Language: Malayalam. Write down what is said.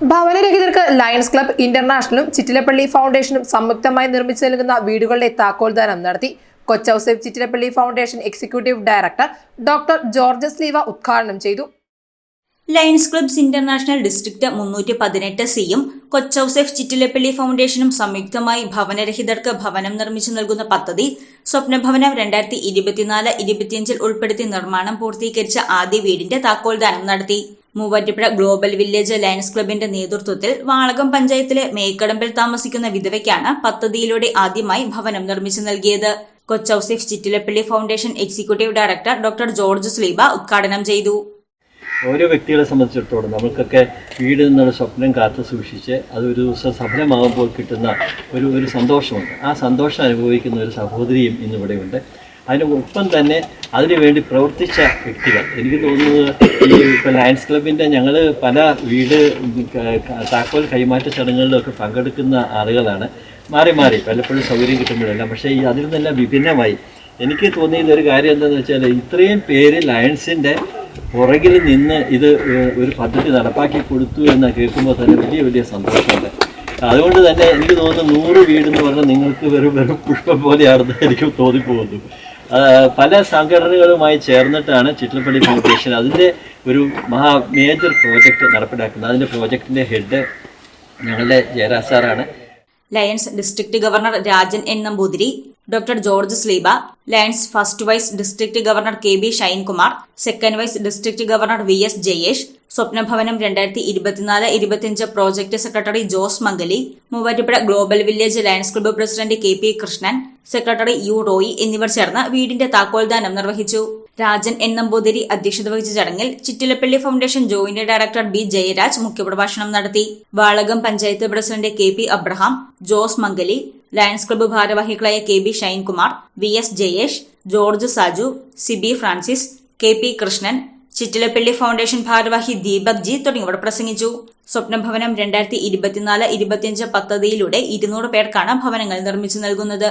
ലയൺസ് ക്ലബ് ഇന്റർനാഷണലും ചിറ്റിലപ്പള്ളി ഫൗണ്ടേഷനും സംയുക്തമായി നിർമ്മിച്ചു നൽകുന്ന വീടുകളുടെ താക്കോൽദാനം നടത്തി. Kochouseph Chittilappilly foundation executive director doctor George ലീവ ഉദ്ഘാടനം ചെയ്തു. ലയൺസ് ക്ലബ്സ് ഇന്റർനാഷണൽ ഡിസ്ട്രിക്ട് മുന്നൂറ്റി പതിനെട്ട് സിയും കൊച്ചൌസേഫ് ചിറ്റിലപ്പള്ളി ഫൗണ്ടേഷനും സംയുക്തമായി ഭവനരഹിതർക്ക് ഭവനം നിർമ്മിച്ചു നൽകുന്ന പദ്ധതി സ്വപ്നഭവനം രണ്ടായിരത്തി ഇരുപത്തിനാല് ഇരുപത്തിയഞ്ചിൽ ഉൾപ്പെടുത്തി നിർമ്മാണം പൂർത്തീകരിച്ച ആദ്യ വീടിന്റെ താക്കോൽദാനം നടത്തി. മൂവാറ്റുപുഴ ഗ്ലോബൽ വില്ലേജ് ലയൺസ് ക്ലബിന്റെ നേതൃത്വത്തിൽ വാളകം പഞ്ചായത്തിലെ മേക്കടമ്പിൽ താമസിക്കുന്ന വിധവയ്ക്കാണ് പദ്ധതിയിലൂടെ ആദ്യമായി ഭവനം നിർമ്മിച്ചു നൽകിയത്. Kochouseph Chittilappilly foundation executive director doctor George Sleeba ഉദ്ഘാടനം ചെയ്തു. ഓരോ വ്യക്തികളെ സംബന്ധിച്ചിടത്തോളം നമ്മൾക്കൊക്കെ വീട് എന്നുള്ള സ്വപ്നം കാത്തു സൂക്ഷിച്ച് അത് ഒരു ദിവസം സഫലമാകുമ്പോൾ കിട്ടുന്ന ഒരു ഒരു സന്തോഷമുണ്ട്. ആ സന്തോഷം അനുഭവിക്കുന്ന ഒരു സഹോദരിയും ഇന്നിവിടെയുണ്ട്. അതിന് ഒപ്പം തന്നെ അതിനുവേണ്ടി പ്രവർത്തിച്ച വ്യക്തികൾ. എനിക്ക് തോന്നുന്നത് ഈ ഇപ്പം ലയൺസ് ക്ലബിന്റെ ഞങ്ങൾ പല വീട് താക്കോൽ കൈമാറ്റ ചടങ്ങുകളിലൊക്കെ പങ്കെടുക്കുന്ന ആളുകളാണ്. മാറി മാറി പലപ്പോഴും സൗകര്യം കിട്ടുമ്പോഴെല്ലാം. പക്ഷേ ഈ അതിൽ നിന്നെല്ലാം വിഭിന്നമായി. എനിക്ക് തോന്നിയത് ഒരു കാര്യം എന്താണെന്ന് വെച്ചാൽ ഇത്രയും പേര് ലയൺസിന്റെ പുറകിൽ നിന്ന് ഇത് ഒരു പദ്ധതി നടപ്പാക്കി കൊടുത്തു എന്ന് കേൾക്കുമ്പോൾ തന്നെ വലിയ വലിയ സന്തോഷമുണ്ട്. അതുകൊണ്ട് തന്നെ എനിക്ക് തോന്നുന്നു നൂറ് വീടെന്ന് പറഞ്ഞാൽ നിങ്ങൾക്ക് വെറും വെറും പുഷ്പം പോലെയാണെന്ന് എനിക്ക് തോന്നിപ്പോകുന്നു. പല സംഘടനകളുമായി ചേർന്നിട്ടാണ് ചിറ്റലപ്പള്ളി ഫൗണ്ടേഷൻ അതിന്റെ ഒരു മഹാ മേജർ പ്രോജക്റ്റ് നടപ്പിലാക്കുന്നത്. അതിന്റെ പ്രോജക്റ്റിന്റെ ഹെഡ് ഞങ്ങളുടെ ജയരാജ് സാറാണ്. Lions district governor Rajan N Namboothiri doctor George Sleeba Lions first vice district governor K B Shinekumar second vice district governor V S Jayesh സ്വപ്നഭവനം രണ്ടായിരത്തി ഇരുപത്തിനാല് ഇരുപത്തിയഞ്ച് project secretary Jose Mangali Muvattupuzha global village Lions club president K P Krishnan secretary U Roy എന്നിവർ ചേർന്ന് വീടിന്റെ താക്കോൽദാനം നിർവഹിച്ചു. രാജൻ എൻ നമ്പൂതിരി അധ്യക്ഷത വഹിച്ച ചടങ്ങിൽ Chittilappilly foundation joint director B Jayaraj മുഖ്യപ്രഭാഷണം നടത്തി. Valakam panchayat president K P Abraham Jose Mangali Lions club ഭാരവാഹികളായ K B Shinekumar V S Jayesh George Saju Sibi Francis K P Krishnan Chittilappilly foundation ഭാരവാഹി ദീപക് ജി തുടങ്ങിയവർ പ്രസംഗിച്ചു. സ്വപ്നഭവനം രണ്ടായിരത്തി ഇരുപത്തിനാല് ഇരുപത്തിയഞ്ച് പദ്ധതിയിലൂടെ ഇരുന്നൂറ് പേർക്കാണ് ഭവനങ്ങൾ നിർമ്മിച്ചു നൽകുന്നത്.